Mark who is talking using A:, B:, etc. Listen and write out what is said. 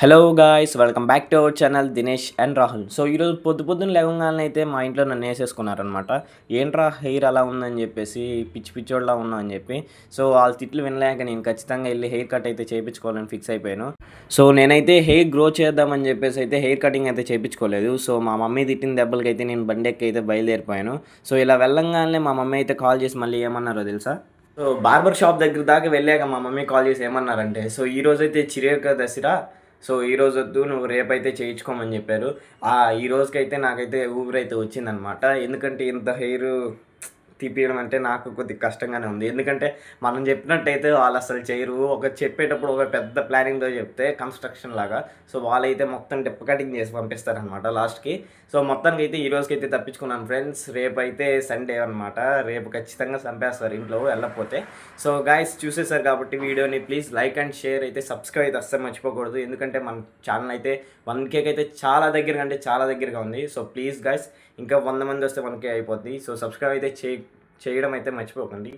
A: Hello guys welcome back to our channel Dinesh and Rahul so ఈరోజు పొద్దు పొద్దున్న లేవగానే అయితే మా ఇంట్లో నన్ను వేసేసుకున్నారనమాట ఏంట్రా హెయిర్ అలా ఉందని చెప్పేసి పిచ్చి పిచ్చోడ్లా ఉన్నావు అని చెప్పి. సో వాళ్ళ తిట్లు వినలేక నేను ఖచ్చితంగా వెళ్ళి హెయిర్ కట్ అయితే చేయించుకోవాలని ఫిక్స్ అయిపోయాను. సో నేనైతే హెయిర్ గ్రో చేద్దామని చెప్పేసి అయితే హెయిర్ కటింగ్ అయితే చేయించుకోలేదు సో మా మమ్మీ తిట్టిన దెబ్బలకి అయితే నేను బండెక్కి అయితే బయలుదేరిపోయాను. సో ఇలా వెళ్ళంగానే మా మమ్మీ అయితే కాల్ చేసి మళ్ళీ ఏమన్నారో తెలుసా? సో బార్బర్ షాప్ దగ్గర దాకా వెళ్ళాక మా మమ్మీ కాల్ చేసి ఏమన్నారంటే సో ఈ రోజైతే చిరేక దసరా సో ఈ రోజు వద్దు నువ్వు రేపైతే చేయించుకోమని చెప్పారు. ఆ ఈ రోజుకైతే నాకైతే ఊపిరైతే వచ్చిందనమాట. ఎందుకంటే ఇంత హెయిర్ తీపియడం అంటే నాకు కొద్దిగా కష్టంగానే ఉంది. ఎందుకంటే మనం చెప్పినట్టయితే వాళ్ళు అసలు చేయరు. ఒక చెప్పేటప్పుడు ఒక పెద్ద ప్లానింగ్తో చెప్తే కన్స్ట్రక్షన్ లాగా. సో వాళ్ళైతే మొత్తం డిప్ కటింగ్ చేసి పంపిస్తారనమాట లాస్ట్కి సో మొత్తానికి అయితే ఈ అయితే తప్పించుకున్నాను ఫ్రెండ్స్ రేపు అయితే సండే అనమాట రేపు ఖచ్చితంగా చంపేస్తారు ఇంట్లో వెళ్ళకపోతే. సో గాయస్ చూసేసారు కాబట్టి వీడియోని ప్లీజ్ లైక్ అండ్ షేర్ అయితే సబ్స్క్రైబ్ అయితే అస్సలు మర్చిపోకూడదు. ఎందుకంటే మన ఛానల్ అయితే వన్ కేక్ అయితే చాలా దగ్గరగా అంటే చాలా దగ్గరగా ఉంది. సో ప్లీజ్ గాయస్ ఇంకా వంద మంది వస్తే వన్ కే అయిపోద్ది. సో సబ్స్క్రైబ్ అయితే చేయ చేయడం అయితే మర్చిపోకండి.